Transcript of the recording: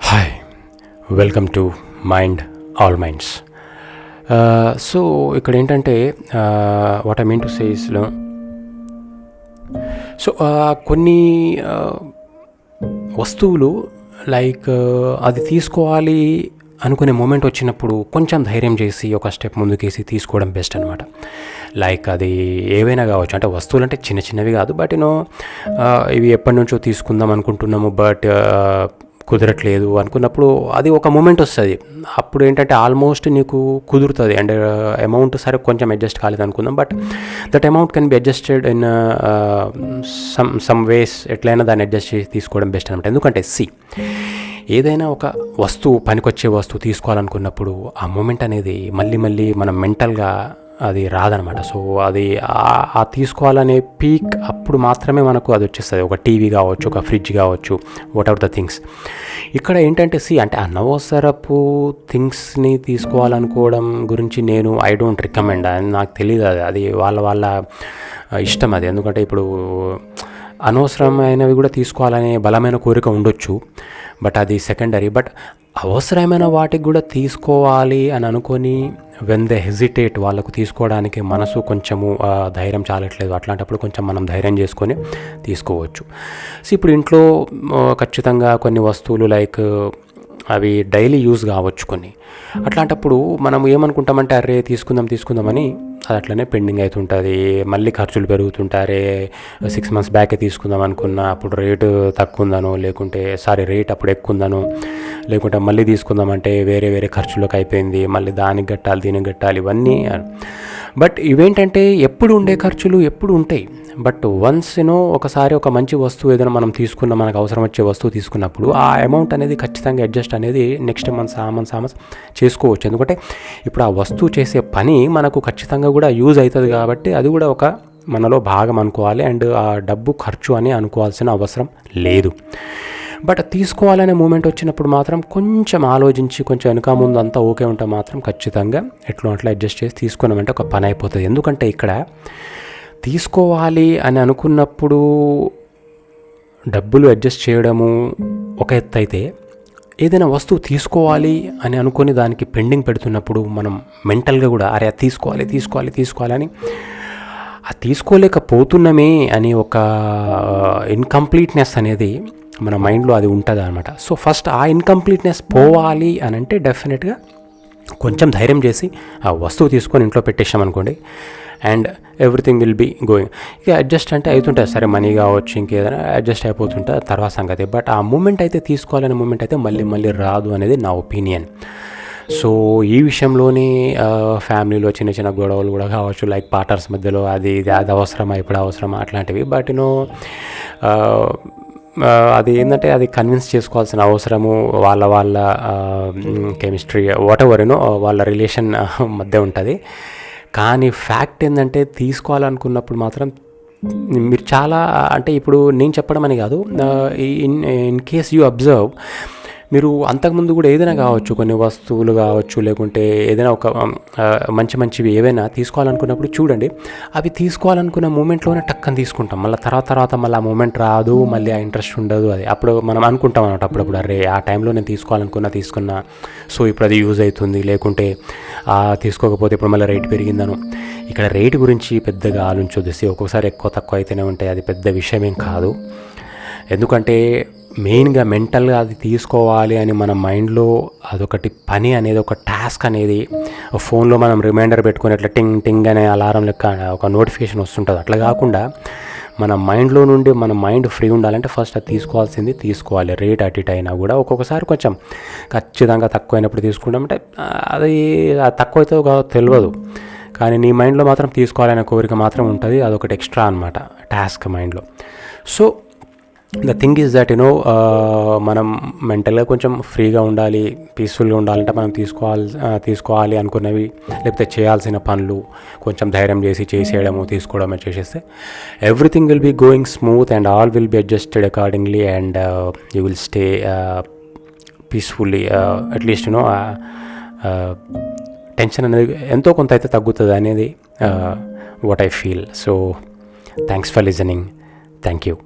Hi welcome to mind all minds so ఇక్కడ ఏంటంటే what I mean to సేస్లో so కొన్ని uh, వస్తువులు లైక్ uh, అది తీసుకోవాలి అనుకునే మూమెంట్ వచ్చినప్పుడు కొంచెం ధైర్యం చేసి ఒక స్టెప్ ముందుకేసి తీసుకోవడం బెస్ట్ అనమాట లైక్ అది ఏవైనా కావచ్చు అంటే వస్తువులు అంటే చిన్న చిన్నవి కాదు బట్ యూనో ఇవి ఎప్పటి నుంచో తీసుకుందాం అనుకుంటున్నాము బట్ కుదరట్లేదు అనుకున్నప్పుడు అది ఒక మూమెంట్ వస్తుంది. అప్పుడు ఏంటంటే ఆల్మోస్ట్ నీకు కుదురుతుంది అండ్ అమౌంట్ సరే కొంచెం అడ్జస్ట్ కాలేదు అనుకుందాం but that amount can be adjusted in some some ways ఎట్లయినా దాన్ని అడ్జస్ట్ చేసి తీసుకోవడం బెస్ట్ అనమాట ఎందుకంటే సి ఏదైనా ఒక వస్తువు పనికొచ్చే వస్తువు తీసుకోవాలనుకున్నప్పుడు ఆ మూమెంట్ అనేది మళ్ళీ మళ్ళీ మనం మెంటల్గా అది రాదనమాట సో అది ఆ తీసుకోవాలనే పీక్ అప్పుడు మాత్రమే మనకు అది వచ్చేస్తుంది. ఒక టీవీ కావచ్చు ఒక ఫ్రిడ్జ్ కావచ్చు వాట్ ఎవర్ ద థింగ్స్ ఇక్కడ ఏంటంటే సి అంటే అనవసరపు థింగ్స్ని తీసుకోవాలనుకోవడం గురించి నేను ఐ డోంట్ రికమెండ్ అని నాకు తెలియదు అది. అది వాళ్ళ వాళ్ళ ఇష్టం అది. ఎందుకంటే ఇప్పుడు అనవసరమైనవి కూడా తీసుకోవాలనే బలమైన కోరిక ఉండొచ్చు బట్ అది సెకండరీ బట్ అవసరమైన వాటికి కూడా తీసుకోవాలి అని అనుకొని వెన్ ద హెజిటేట్ వాళ్ళకు తీసుకోవడానికి మనసు కొంచెము ధైర్యం చాలట్లేదు. అట్లాంటప్పుడు కొంచెం మనం ధైర్యం చేసుకొని తీసుకోవచ్చు. సో ఇప్పుడు ఇంట్లో ఖచ్చితంగా కొన్ని వస్తువులు లైక్ అవి డైలీ యూజ్ కావచ్చు కొన్ని. అట్లాంటప్పుడు మనం ఏమనుకుంటామంటే అరే తీసుకుందాం తీసుకుందామని అది అట్లనే పెండింగ్ అవుతుంటుంది మళ్ళీ ఖర్చులు పెరుగుతుంటారే. సిక్స్ మంత్స్ బ్యాకే తీసుకుందాం అనుకున్నా అప్పుడు రేటు తక్కువ ఉందనో లేకుంటే సారీ రేట్ అప్పుడు ఎక్కువ ఉందనో లేకుంటే మళ్ళీ తీసుకుందామంటే వేరే వేరే ఖర్చులకు అయిపోయింది. మళ్ళీ దానికి కట్టాలి దీనికి కట్టాలి ఇవన్నీ బట్ ఇవేంటంటే ఎప్పుడు ఉండే ఖర్చులు ఎప్పుడు ఉంటాయి. బట్ వన్స్ యూనో ఒకసారి ఒక మంచి వస్తువు ఏదైనా మనం తీసుకున్న మనకు అవసరం వచ్చే వస్తువు తీసుకున్నప్పుడు ఆ అమౌంట్ అనేది ఖచ్చితంగా అడ్జస్ట్ అనేది నెక్స్ట్ మంత్స్ ఆ మంత్స్ ఆ మంత్స్ చేసుకోవచ్చు. ఎందుకంటే ఇప్పుడు ఆ వస్తువు చేసే పని మనకు ఖచ్చితంగా కూడా యూజ్ అవుతుంది కాబట్టి అది కూడా ఒక మనలో భాగం అనుకోవాలి. అండ్ ఆ డబ్బు ఖర్చు అని అనుకోవాల్సిన అవసరం లేదు. బట్ తీసుకోవాలనే మూమెంట్ వచ్చినప్పుడు మాత్రం కొంచెం ఆలోచించి కొంచెం వెనుక ముందు అంతా ఓకే ఉంటే మాత్రం ఖచ్చితంగా ఎట్లా అట్లా అడ్జస్ట్ చేసి తీసుకున్నామంటే ఒక పని అయిపోతుంది. ఎందుకంటే ఇక్కడ తీసుకోవాలి అని అనుకున్నప్పుడు డబ్బులు అడ్జస్ట్ చేయడము ఒక ఎత్తు అయితే ఏదైనా వస్తువు తీసుకోవాలి అని అనుకుని దానికి పెండింగ్ పెడుతున్నప్పుడు మనం మెంటల్గా కూడా అరే అది తీసుకోవాలి తీసుకోవాలి తీసుకోవాలని అది తీసుకోలేకపోతున్నామే అని ఒక ఇన్కంప్లీట్నెస్ అనేది మన మైండ్లో అది ఉంటుంది అనమాట సో ఫస్ట్ ఆ ఇన్కంప్లీట్నెస్ పోవాలి అని అంటే డెఫినెట్గా కొంచెం ధైర్యం చేసి ఆ వస్తువు తీసుకొని ఇంట్లో పెట్టేసామనుకోండి and everything will be going. ఇక అడ్జస్ట్ అంటే అవుతుంటుంది సరే మనీ కావచ్చు ఇంకేదైనా అడ్జస్ట్ అయిపోతుంటే తర్వాత సంగతి. బట్ ఆ మూమెంట్ అయితే తీసుకోవాలనే మూమెంట్ అయితే మళ్ళీ మళ్ళీ రాదు అనేది నా ఒపీనియన్. సో ఈ విషయంలోనే ఫ్యామిలీలో చిన్న చిన్న గొడవలు కూడా కావచ్చు. లైక్ పార్టర్స్ మధ్యలో అది ఇది అది అవసరమా ఇప్పుడు అవసరమా అట్లాంటివి. బట్ యూనో అది ఏంటంటే అది కన్విన్స్ చేసుకోవాల్సిన అవసరము వాళ్ళ వాళ్ళ chemistry what ever you know వాళ్ళ రిలేషన్ మధ్య ఉంటుంది. కానీ ఫ్యాక్ట్ ఏంటంటే తీసుకోవాలనుకున్నప్పుడు మాత్రం మీరు చాలా అంటే ఇప్పుడు నేను చెప్పడం అని కాదు in in case you observe మీరు అంతకుముందు కూడా ఏదైనా కావచ్చు కొన్ని వస్తువులు కావచ్చు లేకుంటే ఏదైనా ఒక మంచి మంచివి ఏవైనా తీసుకోవాలనుకున్నప్పుడు చూడండి. అవి తీసుకోవాలనుకున్న మూమెంట్లోనే టక్కని తీసుకుంటాం. మళ్ళీ తర్వాత తర్వాత మళ్ళీ ఆ మూమెంట్ రాదు మళ్ళీ ఆ ఇంట్రెస్ట్ ఉండదు అది. అప్పుడు మనం అనుకుంటాం అనమాట అప్పుడప్పుడు అరే ఆ టైంలో నేను తీసుకోవాలనుకున్నా తీసుకున్నా సో ఇప్పుడు అది యూజ్ అవుతుంది. లేకుంటే తీసుకోకపోతే ఇప్పుడు మళ్ళీ రేట్ పెరిగిందను. ఇక్కడ రేటు గురించి పెద్దగా ఆలోచించొద్దు. ఒక్కొక్కసారి ఎక్కువ తక్కువ అయితేనే ఉంటాయి అది పెద్ద విషయం ఏం కాదు. ఎందుకంటే మెయిన్గా మెంటల్గా అది తీసుకోవాలి అని మన మైండ్లో అదొకటి పని అనేది ఒక టాస్క్ అనేది ఫోన్లో మనం రిమైండర్ పెట్టుకుని అట్లా టింగ్ టింగ్ అనే అలారం లెక్క ఒక నోటిఫికేషన్ వస్తుంటుంది. అట్లా కాకుండా మన మైండ్లో నుండి మన మైండ్ ఫ్రీ ఉండాలంటే ఫస్ట్ అది తీసుకోవాల్సింది తీసుకోవాలి. రేట్ అటు ఇటు అయినా కూడా ఒక్కొక్కసారి కొంచెం ఖచ్చితంగా తక్కువైనప్పుడు తీసుకుంటామంటే అది తక్కువ అయితే తెలియదు కానీ నీ మైండ్లో మాత్రం తీసుకోవాలనే కోరిక మాత్రం ఉంటుంది. అదొకటి ఎక్స్ట్రా అనమాట టాస్క్ మైండ్లో. So the thing is that you know మనం మెంటల్గా కొంచెం ఫ్రీగా ఉండాలి పీస్ఫుల్గా ఉండాలంటే మనం తీసుకోవాలి తీసుకోవాలి అనుకున్నవి లేకపోతే చేయాల్సిన పనులు కొంచెం ధైర్యం చేసి చేసేయడము తీసుకోవడము చేసేస్తే everything will be going smooth and all will be adjusted accordingly and you will stay peacefully at least you know tension అనేది ఎంతో కొంత అయితే తగ్గుతుంది అనేది what I feel so thanks for listening thank you